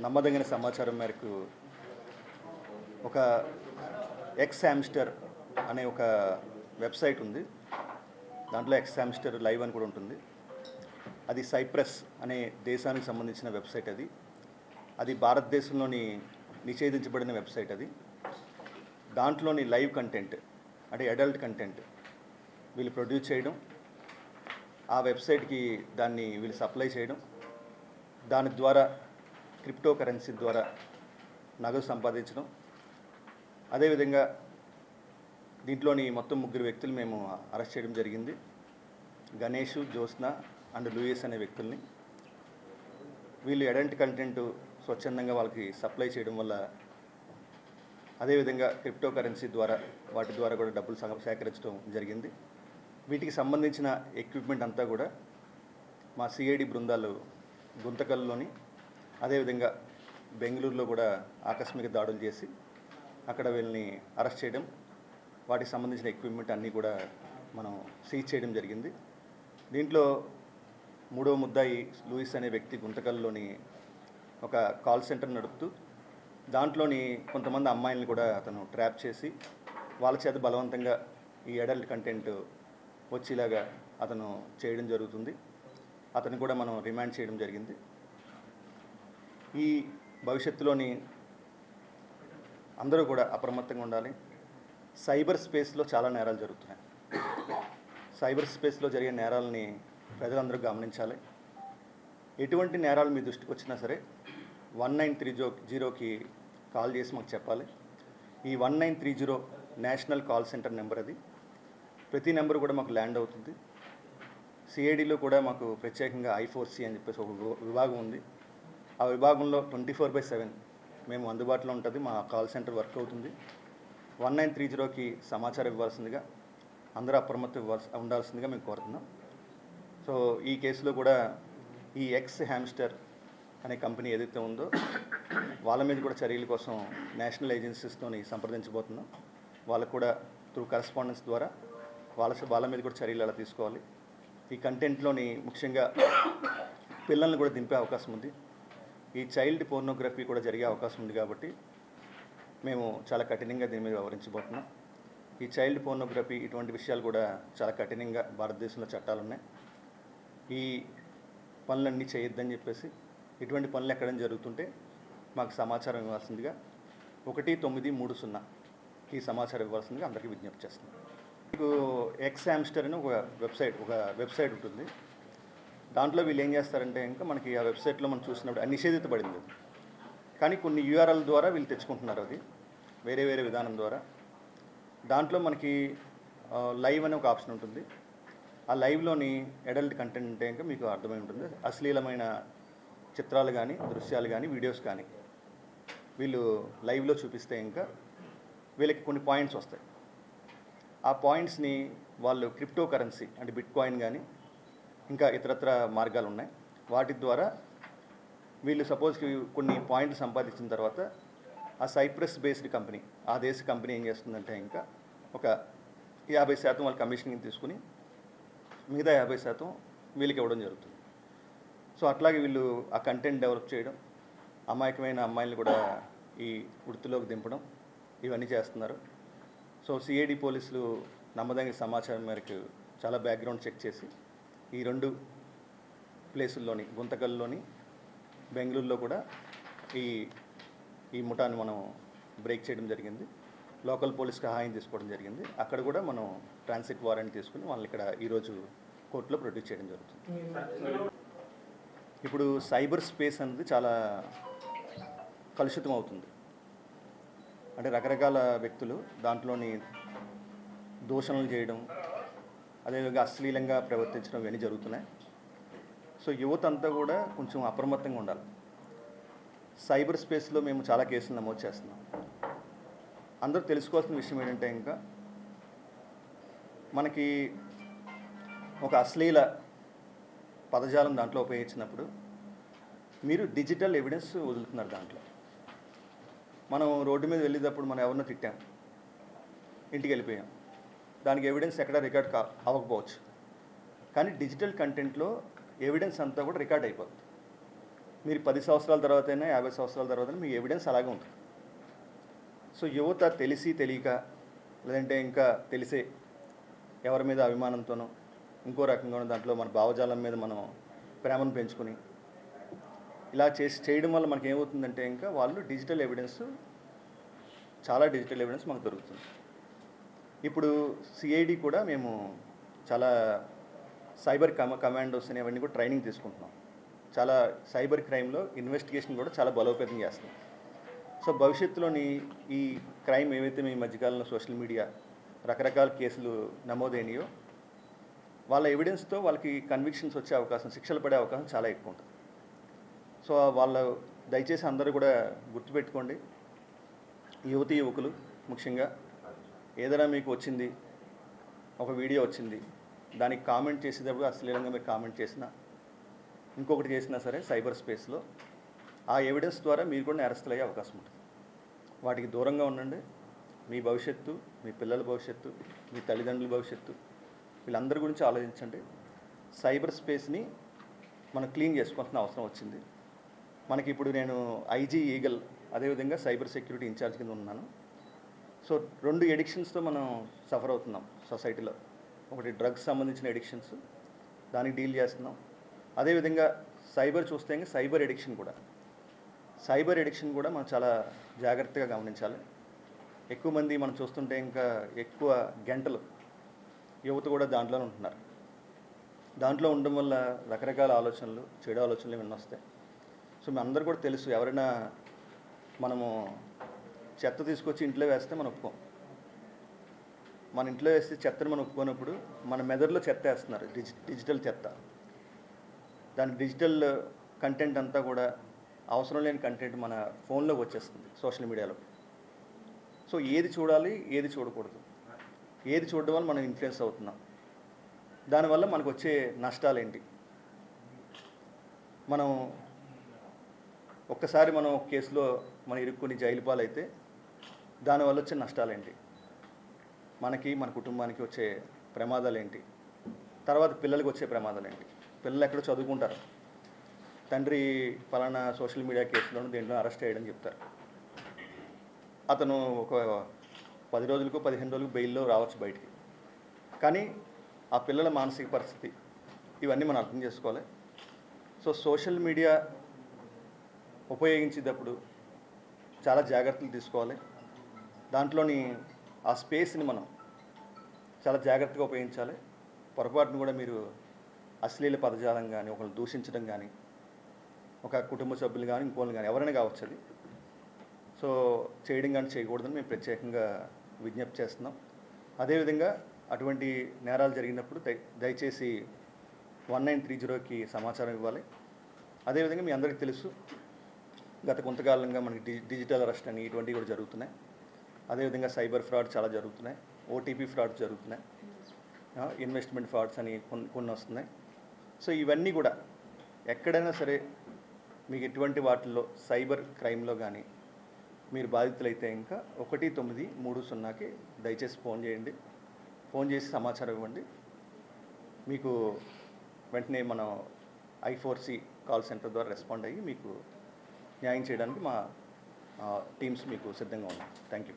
నమ్మదగిన సమాచారం మేరకు ఒక ఎక్స్ హ్యామ్స్టర్ అనే ఒక వెబ్సైట్ ఉంది. దాంట్లో ఎక్స్ హ్యామ్స్టర్ లైవ్ అని కూడా ఉంటుంది. అది సైప్రస్ అనే దేశానికి సంబంధించిన వెబ్సైట్ అది. అది భారతదేశంలోని నిషేధించబడిన వెబ్సైట్ అది. దాంట్లోని లైవ్ కంటెంట్ అంటే అడల్ట్ కంటెంట్ వీళ్ళు ప్రొడ్యూస్ చేయడం. ఆ వెబ్సైట్కి దాన్ని వీళ్ళు సప్లై చేయడం. దాని ద్వారా క్రిప్టో కరెన్సీ ద్వారా నగదు సంపాదించడం. అదేవిధంగా దీంట్లోని మొత్తం ముగ్గురు వ్యక్తులు మేము అరెస్ట్ చేయడం జరిగింది. గణేష్ జ్యోత్స్న అండ్ లూయిస్ అనే వ్యక్తుల్ని. వీళ్ళు ఎడంటి కంటెంట్ స్వచ్ఛందంగా వాళ్ళకి సప్లై చేయడం వల్ల అదేవిధంగా క్రిప్టో కరెన్సీ ద్వారా వాటి ద్వారా కూడా డబ్బులు సేకరించడం జరిగింది. వీటికి సంబంధించిన ఎక్విప్మెంట్ అంతా కూడా మా సిఐడి బృందాలు గుంతకల్లోని అదేవిధంగా బెంగళూరులో కూడా ఆకస్మిక దాడులు చేసి అక్కడ వీళ్ళని అరెస్ట్ చేయడం వాటికి సంబంధించిన ఎక్విప్మెంట్ అన్నీ కూడా మనం సీజ్ చేయడం జరిగింది. దీంట్లో మూడో ముద్దాయి లూయిస్ అనే వ్యక్తి గుంతకల్లోని ఒక కాల్ సెంటర్ నడుపుతూ దాంట్లోని కొంతమంది అమ్మాయిల్ని కూడా అతను ట్రాప్ చేసి వాళ్ళ చేత బలవంతంగా ఈ అడల్ట్ కంటెంట్ వచ్చేలాగా అతను చేయడం జరుగుతుంది. అతను కూడా మనం రిమాండ్ చేయడం జరిగింది. ఈ భవిష్యత్తులోని అందరూ కూడా అప్రమత్తంగా ఉండాలి. సైబర్ స్పేస్లో చాలా నేరాలు జరుగుతున్నాయి. సైబర్ స్పేస్లో జరిగే నేరాలని ప్రజలందరూ గమనించాలి. ఎటువంటి నేరాలు మీ దృష్టికి వచ్చినా సరే వన్ నైన్ త్రీ జో జీరోకి కాల్ చేసి మాకు చెప్పాలి. ఈ one nine three zero national call centre number అది. ప్రతి నెంబర్ కూడా మాకు ల్యాండ్ అవుతుంది. సిఐడిలో కూడా మాకు ప్రత్యేకంగా ఐఫోర్సీ అని చెప్పేసి ఒక విభాగం ఉంది. ఆ విభాగంలో ట్వంటీ ఫోర్ బై సెవెన్ మేము అందుబాటులో ఉంటుంది. మా కాల్ సెంటర్ వర్క్ అవుతుంది. వన్ నైన్ త్రీ జీరోకి సమాచారం ఇవ్వాల్సిందిగా అందరూ అప్రమత్తం ఇవ్వాల్సి ఉండాల్సిందిగా మేము కోరుతున్నాం. సో ఈ కేసులో కూడా ఈ ఎక్స్ హ్యామ్స్టర్ అనే కంపెనీ ఏదైతే ఉందో వాళ్ళ మీద కూడా చర్యల కోసం నేషనల్ ఏజెన్సీస్తోని సంప్రదించబోతున్నాం. వాళ్ళకు కూడా త్రూ కరస్పాండెన్స్ ద్వారా వాళ్ళ వాళ్ళ మీద కూడా చర్యలు అలా తీసుకోవాలి. ఈ కంటెంట్లోని ముఖ్యంగా పిల్లల్ని కూడా దింపే అవకాశం ఉంది. ఈ చైల్డ్ పోర్నోగ్రఫీ కూడా జరిగే అవకాశం ఉంది కాబట్టి మేము చాలా కఠినంగా దీని మీద వివరించబోతున్నాం ఈ చైల్డ్ పోర్నోగ్రఫీ ఇటువంటి విషయాలు కూడా చాలా కఠినంగా భారతదేశంలో చట్టాలు ఉన్నాయి. ఈ పనులన్నీ చేయొద్దని చెప్పేసి ఇటువంటి పనులు ఎక్కడం జరుగుతుంటే మాకు సమాచారం ఇవ్వాల్సిందిగా ఒకటి తొమ్మిది మూడు సున్నా ఈ సమాచారం ఇవ్వాల్సిందిగా అందరికీ విజ్ఞప్తి చేస్తున్నాం. మీకు ఎక్స్ హ్యామ్స్టర్ అని ఒక వెబ్సైట్ ఒక వెబ్సైట్ ఉంటుంది. దాంట్లో వీళ్ళు ఏం చేస్తారంటే ఇంకా మనకి ఆ వెబ్సైట్లో మనం చూసినప్పుడు అది నిషేధించబడింది కానీ కొన్ని యూఆర్ఎల్ ద్వారా వీళ్ళు తెచ్చుకుంటున్నారు అది వేరే వేరే విధానం ద్వారా. దాంట్లో మనకి లైవ్ అనే ఒక ఆప్షన్ ఉంటుంది. ఆ లైవ్లోని అడల్ట్ కంటెంట్ అంటే ఇంకా మీకు అర్థమై ఉంటుంది. అశ్లీలమైన చిత్రాలు కానీ దృశ్యాలు కానీ వీడియోస్ కానీ వీళ్ళు లైవ్లో చూపిస్తే ఇంకా వీళ్ళకి కొన్ని పాయింట్స్ వస్తాయి. ఆ పాయింట్స్ని వాళ్ళు క్రిప్టో కరెన్సీ అంటే బిట్ కాయిన్ కానీ ఇంకా ఇతరత్ర మార్గాలు ఉన్నాయి వాటి ద్వారా వీళ్ళు సపోజ్కి కొన్ని పాయింట్లు సంపాదించిన తర్వాత ఆ సైప్రస్ బేస్డ్ కంపెనీ ఆ దేశ కంపెనీ ఏం చేస్తుందంటే ఇంకా ఒక యాభై శాతం వాళ్ళ కమిషన్ తీసుకుని మిగతా యాభై శాతం వీళ్ళకి ఇవ్వడం జరుగుతుంది. సో అట్లాగే వీళ్ళు ఆ కంటెంట్ డెవలప్ చేయడం అమాయకమైన అమ్మాయిలను కూడా ఈ వృత్తిలోకి దింపడం ఇవన్నీ చేస్తున్నారు. సో సిఐడి పోలీసులు నమ్మదగిన సమాచారం మేరకు చాలా బ్యాక్గ్రౌండ్ చెక్ చేసి ఈ రెండు ప్లేసుల్లోని గుంతకల్లోని బెంగళూరులో కూడా ఈ ఈ ముఠాన్ని మనం బ్రేక్ చేయడం జరిగింది. లోకల్ పోలీస్ సహాయం తీసుకోవడం జరిగింది. అక్కడ కూడా మనం ట్రాన్సిట్ వారెంట్ తీసుకుని వాళ్ళని ఇక్కడ ఈరోజు కోర్టులో ప్రొడ్యూస్ చేయడం జరుగుతుంది. ఇప్పుడు సైబర్ స్పేస్ అనేది చాలా కలుషితం అవుతుంది అంటే రకరకాల వ్యక్తులు దాంట్లోని దూషణలు చేయడం అదేవిధంగా అశ్లీలంగా ప్రవర్తించడం ఇవన్నీ జరుగుతున్నాయి. సో యువత అంతా కూడా కొంచెం అప్రమత్తంగా ఉండాలి. సైబర్ స్పేస్లో మేము చాలా కేసులు నమోదు చేస్తున్నాం. అందరూ తెలుసుకోవాల్సిన విషయం ఏంటంటే ఇంకా మనకి ఒక అశ్లీల పదజాలం దాంట్లో ఉపయోగించినప్పుడు మీరు డిజిటల్ ఎవిడెన్స్ వదులుతున్నారు దాంట్లో. మనం రోడ్డు మీద వెళ్ళేటప్పుడు మనం ఎవరినో తిట్టాం ఇంటికి వెళ్ళిపోయాం. దానికి ఎవిడెన్స్ ఎక్కడ రికార్డ్ కా అవ్వకపోవచ్చు. కానీ డిజిటల్ కంటెంట్లో ఎవిడెన్స్ అంతా కూడా రికార్డ్ అయిపోతుంది మీరు పది సంవత్సరాల తర్వాత అయినా యాభై సంవత్సరాల తర్వాత మీ ఎవిడెన్స్ అలాగే ఉంటుంది. సో యువత తెలిసి తెలియక లేదంటే ఇంకా తెలిసే ఎవరి మీద అభిమానంతోనో ఇంకో రకంగానో దాంట్లో మన భావజాలం మీద మనం ప్రేమను పెంచుకుని ఇలా చేసి చేయడం వల్ల మనకి ఏమవుతుందంటే ఇంకా వాళ్ళు డిజిటల్ ఎవిడెన్స్ చాలా డిజిటల్ ఎవిడెన్స్ మనకు దొరుకుతుంది. ఇప్పుడు సిఐడి కూడా మేము చాలా సైబర్ కమ కమాండోస్ అని అవన్నీ కూడా ట్రైనింగ్ తీసుకుంటున్నాం. చాలా సైబర్ క్రైమ్లో ఇన్వెస్టిగేషన్ కూడా చాలా బలోపేతం చేస్తున్నాం. సో భవిష్యత్తులోని ఈ క్రైమ్ ఏవైతే మీ మధ్యకాలంలో సోషల్ మీడియా రకరకాల కేసులు నమోదైనయో వాళ్ళ ఎవిడెన్స్తో వాళ్ళకి కన్విక్షన్స్ వచ్చే అవకాశం శిక్షలు పడే అవకాశం చాలా ఎక్కువ ఉంటుంది. సో వాళ్ళ దయచేసి అందరూ కూడా గుర్తుపెట్టుకోండి. యువతీ యువకులు ముఖ్యంగా ఏదైనా మీకు వచ్చింది ఒక వీడియో వచ్చింది దానికి కామెంట్ చేసేటప్పుడు అశ్లీలంగా మీరు కామెంట్ చేసినా ఇంకొకటి చేసినా సరే సైబర్ స్పేస్లో ఆ ఎవిడెన్స్ ద్వారా మీరు కూడా నేరస్తులు అయ్యే అవకాశం ఉంటుంది. వాటికి దూరంగా ఉండండి. మీ భవిష్యత్తు మీ పిల్లల భవిష్యత్తు మీ తల్లిదండ్రుల భవిష్యత్తు వీళ్ళందరి గురించి ఆలోచించండి. సైబర్ స్పేస్ని మనం క్లీన్ చేసుకోవాల్సిన అవసరం వచ్చింది. మనకి ఇప్పుడు నేను ఐజీ ఈగల్ అదేవిధంగా సైబర్ సెక్యూరిటీ ఇన్ఛార్జ్ కింద ఉన్నాను. సో రెండు ఎడిక్షన్స్తో మనం సఫర్ అవుతున్నాం సొసైటీలో ఒకటి డ్రగ్స్ సంబంధించిన ఎడిక్షన్స్ దానికి డీల్ చేస్తున్నాం. అదేవిధంగా సైబర్ చూస్తే ఇంకా సైబర్ ఎడిక్షన్ కూడా. సైబర్ ఎడిక్షన్ కూడా మనం చాలా జాగ్రత్తగా గమనించాలి. ఎక్కువ మంది మనం చూస్తుంటే ఇంకా ఎక్కువ గంటలు యువత కూడా దాంట్లోనే ఉంటున్నారు. దాంట్లో ఉండడం వల్ల రకరకాల ఆలోచనలు చెడు ఆలోచనలు ఇవన్నీ వస్తాయి. సో మీ అందరు కూడా తెలుసు ఎవరైనా మనము చెత్త తీసుకొచ్చి ఇంట్లో వేస్తే మనం ఒప్పుకోం. మన ఇంట్లో వేస్తే చెత్తను మనం ఒప్పుకోనప్పుడు మన మెదడులో చెత్త వేస్తున్నారు డిజి డిజిటల్ చెత్త. దాని డిజిటల్ కంటెంట్ అంతా కూడా అవసరం లేని కంటెంట్ మన ఫోన్లోకి వచ్చేస్తుంది సోషల్ మీడియాలో. సో ఏది చూడాలి ఏది చూడకూడదు. ఏది చూడడం వల్ల మనం ఇన్ఫ్లుయెన్స్ అవుతున్నాం. దానివల్ల మనకు వచ్చే నష్టాలు ఏంటి మనం ఒక్కసారి మనం కేసులో మనం ఇరుక్కుని జైలు పాలైతే దానివల్ల వచ్చే నష్టాలు ఏంటి మనకి మన కుటుంబానికి వచ్చే ప్రమాదాలు ఏంటి తర్వాత పిల్లలకి వచ్చే ప్రమాదాలు ఏంటి పిల్లలు ఎక్కడో చదువుకుంటారు. తండ్రి ఫలానా సోషల్ మీడియా కేసులోనూ దీంట్లో అరెస్ట్ చేయడం చెప్తారు. అతను ఒక పది రోజులకు పదిహేను రోజులకు బెయిల్లో రావచ్చు బయటికి. కానీ ఆ పిల్లల మానసిక పరిస్థితి ఇవన్నీ మనం అర్థం చేసుకోవాలి. సో సోషల్ మీడియా ఉపయోగించేటప్పుడు చాలా జాగ్రత్తలు తీసుకోవాలి. దాంట్లోని ఆ స్పేస్ని మనం చాలా జాగ్రత్తగా ఉపయోగించాలి. పొరపాటును కూడా మీరు అశ్లీల పదజాలం కానీ ఒకరిని దూషించడం కానీ ఒక కుటుంబ సభ్యులు కానీ ఇంకోళ్ళు కానీ ఎవరైనా కావచ్చు అది. సో చేయడం కానీ చేయకూడదని మేము ప్రత్యేకంగా విజ్ఞప్తి చేస్తున్నాం. అదేవిధంగా అటువంటి నేరాలు జరిగినప్పుడు దయ దయచేసి వన్ నైన్ త్రీ జీరోకి సమాచారం ఇవ్వాలి. అదేవిధంగా మీ అందరికీ తెలుసు గత కొంతకాలంగా మనకి డి డిజిటల్ అరెస్ట్ అని ఇటువంటివి కూడా జరుగుతున్నాయి. అదేవిధంగా సైబర్ ఫ్రాడ్ చాలా జరుగుతున్నాయి. ఓటీపీ ఫ్రాడ్స్ జరుగుతున్నాయి. ఇన్వెస్ట్మెంట్ ఫ్రాడ్స్ అని కొన్ని కొన్ని వస్తున్నాయి. సో ఇవన్నీ కూడా ఎక్కడైనా సరే మీకు ఎటువంటి వాటిల్లో సైబర్ క్రైమ్లో కానీ మీరు బాధితులైతే ఇంకా ఒకటి తొమ్మిది మూడు సున్నాకి దయచేసి ఫోన్ చేయండి. ఫోన్ చేసి సమాచారం ఇవ్వండి. మీకు వెంటనే మనం I four C call centre ద్వారా రెస్పాండ్ అయ్యి మీకు న్యాయం చేయడానికి మా టీమ్స్ మీకు సిద్ధంగా ఉన్నాయి. Thank you.